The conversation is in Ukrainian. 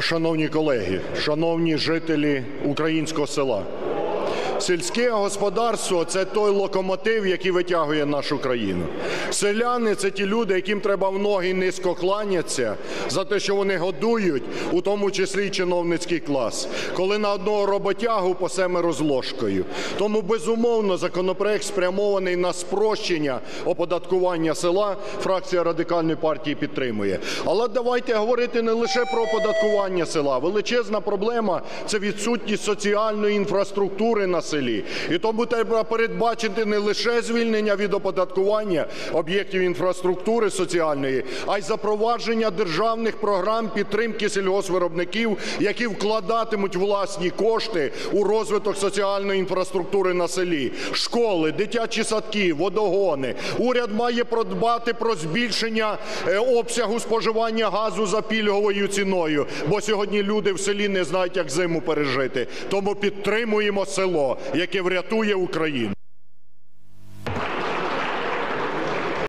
Шановні колеги, шановні жителі українського села, сільське господарство це той локомотив, який витягує нашу країну. Селяни це ті люди, яким треба в ноги низько кланятися за те, що вони годують, у тому числі й чиновницький клас, коли на одного роботягу по семеро з. Тому безумовно законопроект спрямований на спрощення оподаткування села. Фракція радикальної партії підтримує. Але давайте говорити не лише про оподаткування села. Величезна проблема це відсутність соціальної інфраструктури на селі. І тому треба передбачити не лише звільнення від оподаткування об'єктів інфраструктури соціальної, а й запровадження державних програм підтримки сільгоспвиробників, які вкладатимуть власні кошти у розвиток соціальної інфраструктури на селі, школи, дитячі садки, водогони. Уряд має подбати про збільшення е, обсягу споживання газу за пільговою ціною, бо сьогодні люди в селі не знають, як зиму пережити. Тому підтримуємо село, яке врятує Україну.